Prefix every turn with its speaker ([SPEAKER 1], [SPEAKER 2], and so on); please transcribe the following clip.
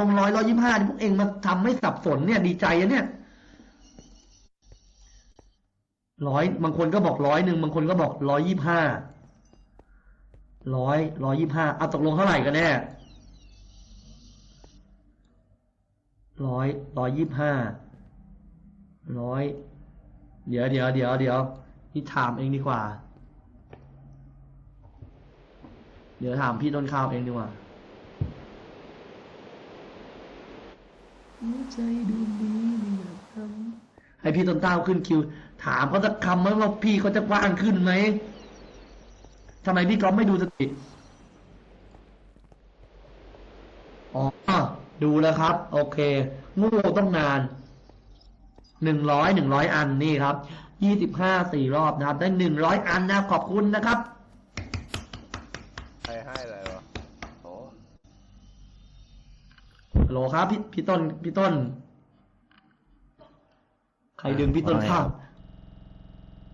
[SPEAKER 1] ลงร้อยร้อยยี่ห้าพวกเองมาทำให้สับสนเนี่ย ดีใจอะเนี่ยร้อยบางคนก็บอกร้อยหนึ่งบางคนก็บอกร้อยยี่ห้าร้อยร้อยยี่ห้าเอาตกลงเท่าไหร่กันแน่ร้อยร้อยยี่ห้าร้อยเดี๋ยวเดี๋ยวเดี๋ยวเดี๋ยวพี่ถามเองดีกว่า เดี๋ยวถามพี่ต้นข้าวเองดีกว่า หัวใจดวงนี้ไม่อยากทำให้พี่ต้นข้าวขึ้นคิว ถามเขาสักคำไหมว่าพี่เขาจะว่างขึ้นไหมทำไมพี่ก๊อฟไม่ดูสติอ๋อ ดูแล้วครับ โอเคโงูต้องนานหนึ่งร้อยหนึ่งร้อยอันนี่ครับยี่สิบห้าสี่รอบนะครับ ได้หนึ่งร้อยอันนะขอบคุณนะครับ
[SPEAKER 2] ใครให้อะไรวะโอ้
[SPEAKER 1] ฮัล โหลครับพี่พี่ต้นพี่ต้น ใครดึงพี่ต้นเข้า